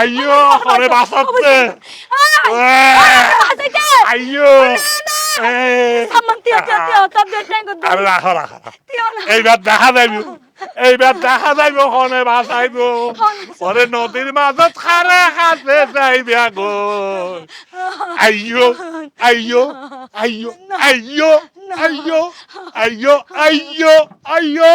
আইয়ো ওরে বাঁচাচ্ছে। আইয়ো। এইবার দেখা যাইব এইবার দেখা যাইব কনে বাঁচাইব। ওরে নদীর মাজত খারে খাতে যাইবে গো আইয়ো আইয়ো আইয়ো আইয়ো আইয়ো আইয়ো আইয়ো আইয়ো।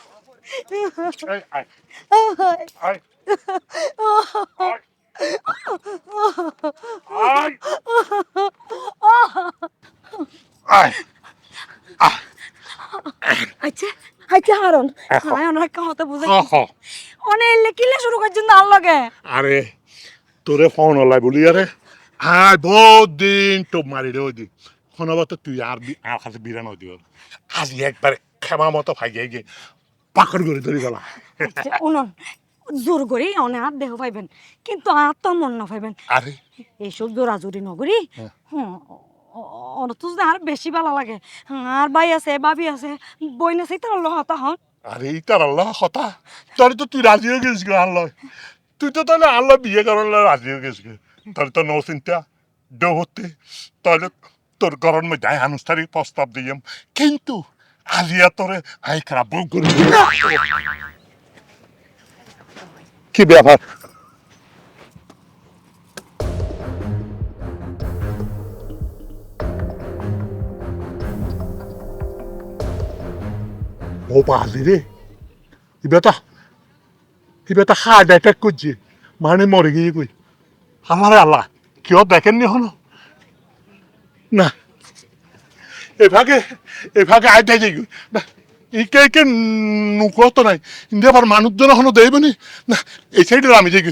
আচ্ছা আচ্ছা হারন। আয় অনেক কথা বুঝে অনেক কিলে শুরু করছেন না লগে? আরে তোরে ফোন হলাই বলি আরে। হ্যাঁ বহুত দিন টোপ মারি রে ওই দিন শোনাবো তুই আর আর কাছে বিরানো দিও আজি একবারে ক্ষমা মতো ভাগিয়ে গিয়ে পাকড় করে ধরি গেলা আচ্ছা উনন। জোর করে অনে হাত দেহ পাইবেন কিন্তু আর তো মন না পাইবেন। আরে। এইসব জোরাজুরি নগরি হ্যাঁ। হুম অন তো যদি আর বেশি ভালো লাগে। আর ভাই আছে ভাবি আছে বই আছে তার লহতা হন। আরে ইতার আল্লাহ কথা তোর তো তুই রাজি হয়ে গেছিস আল্লাহ। তুই তো তাহলে আল্লাহ বিয়ে করার রাজি হয়ে গেছিস তোর তো নৌ চিন্তা ডো হতে। তাহলে তোর গরম আই আনুষ্ঠানিক প্রস্তাব দিয়াম কিন্তু আজিয়া তোরে আই খারাপ করে কি ব্যাপার ও পালি রে ইবেটা ইবেটা হার্ট অ্যাটাক করছে মানে মরে গিয়ে কই আমার আল্লাহ কেউ দেখেননি হলো না এভাগে এভাগে আইটাই যাই ইকে ইকে নুকো তো নাই। ইন্ডিয়া মানুষজন এখনও দেবনি না, এই সাইডে আমি যাই